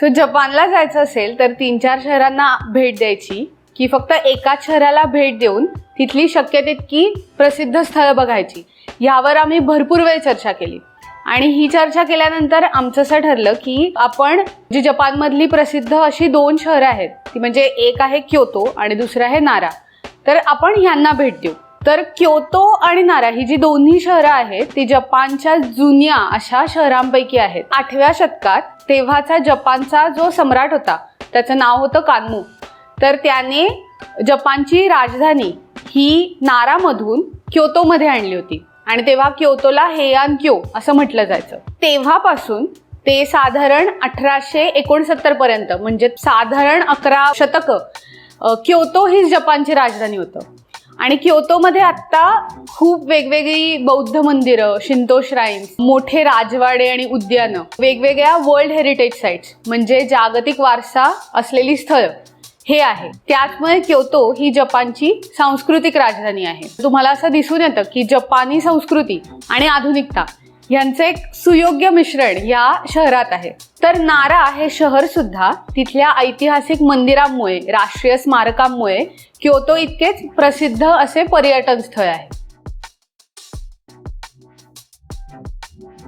So जपानला जायचं असेल तर तीन चार शहरांना भेट द्यायची. की फक्त एकाच शहराला भेट देऊन तिथली शक्य तितकी प्रसिद्ध स्थळं बघायची. यावर आम्ही भरपूर वेळ चर्चा केली. आणि ही चर्चा केल्यानंतर आमचं असं ठरलं की आपण जी जपानमधली प्रसिद्ध अशी दोन शहरं आहेत ती म्हणजे एक आहे क्योतो आणि दुसरं आहे नारा. तर आपण ह्यांना भेट देऊ. तर क्योतो आणि नारा ही जी दोन्ही शहरं आहेत ती जपानच्या जुन्या अशा शहरांपैकी आहेत. आठव्या शतकात तेव्हाचा जपानचा जो सम्राट होता त्याचं नाव होतं कान्मू. तर त्याने जपानची राजधानी ही नारामधून क्योतोमध्ये आणली होती. आणि तेव्हा क्योतोला हेयान क्यो असं म्हटलं जायचं. तेव्हापासून ते साधारण अठराशे एकोणसत्तर पर्यंत म्हणजे साधारण अकरा शतक क्योतो हीच जपानची राजधानी होतं. आणि क्योतोमध्ये आत्ता खूप वेगवेगळी बौद्ध मंदिरं शिंतो श्राईन्स मोठे राजवाडे आणि उद्यानं वेगवेगळ्या वर्ल्ड हेरिटेज साईट्स म्हणजे जागतिक वारसा असलेली स्थळं हे आहे. त्याचमुळे क्योतो ही जपानची सांस्कृतिक राजधानी आहे. तुम्हाला असं दिसून येतं की जपानी संस्कृती आणि आधुनिकता यांचे एक सुयोग्य मिश्रण या शहरात आहे. तर नारा हे शहर सुद्धा तिथल्या ऐतिहासिक मंदिरांमुळे राष्ट्रीय स्मारकांमुळे क्योतो इतकेच प्रसिद्ध असे पर्यटन स्थळ आहे.